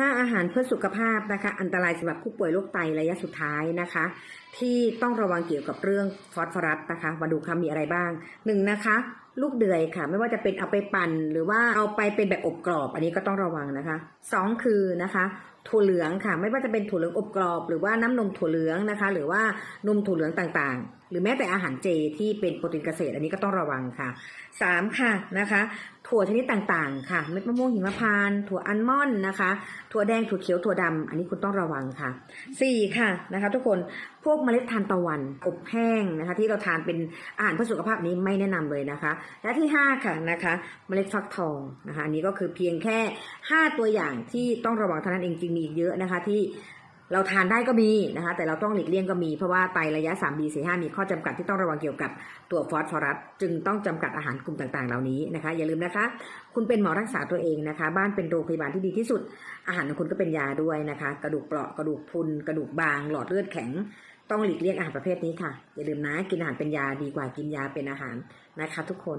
5อาหารเพื่อสุขภาพนะคะอันตรายสำหรับผู้ป่วยโรคไตระยะสุดท้ายนะคะ ที่ต้องระวังเกี่ยวกับเรื่องฟอสฟอรัสนะคะมาดูคำมีอะไรบ้างหนึ่งนะคะ ลูกเดือยค่ะ ไม่ว่าจะเป็นเอาไปปั่น หรือว่าเอาไปเป็นแบบอบกรอบ อันนี้ก็ต้องระวังนะคะสองคือนะคะถั่วเหลืองค่ะ ไม่ว่าจะเป็นถั่วเหลืองอบกรอบ หรือว่าน้ำนมถั่วเหลืองนะคะ หรือว่านมถั่วเหลืองต่างๆ หรือแม้แต่อาหารเจที่เป็นโปรตีนเกษตร อันนี้ก็ต้องระวังค่ะสามค่ะนะคะ ถั่วชนิดต่างๆ ค่ะเม็ดมะม่วงหิมพานต์ถั่วอัลมอนด์นะคะ ถั่วแดงถั่วเขียวถั่วดำอันนี้คุณต้องระวังค่ะสี่ค่ะนะคะ ทุกคนพวกเมล็ดทานตะวันอบแห้งนะคะ ที่เราทานเป็นอาหารเพื่อสุขภาพนี้ไม่แนะนำเลยนะคะและที่ห้าค่ะนะคะเมล็ดฟักทองนะคะอันนี้ก็คือเพียงแค่ห้าตัวอย่างที่ต้องระวังเท่านั้นเองจริงมีอีกเยอะนะคะที่ เราทานได้ก็มีนะคะแต่เราต้องหลีกเลี่ยงก็มีเพราะว่าไตระยะ 3 b 4 5มีข้อจำกัดที่ต้องระวังเกี่ยวกับตัวฟอสฟอรัสจึงต้องจำกัดอาหารกลุ่มต่างๆ เหล่านี้นะคะ อย่าลืมนะคะ คุณเป็นหมอรักษาตัวเองนะคะ บ้านเป็นโรงพยาบาลที่ดีที่สุด อาหารของคุณก็เป็นยาด้วยนะคะ กระดูกเปราะกระดูกพุนกระดูกบาง หลอดเลือดแข็ง ต้องหลีกเลี่ยงอาหารประเภทนี้ค่ะอย่าลืมนะกินอาหารเป็นยาดีกว่ากินยาเป็นอาหารนะคะ ทุกคน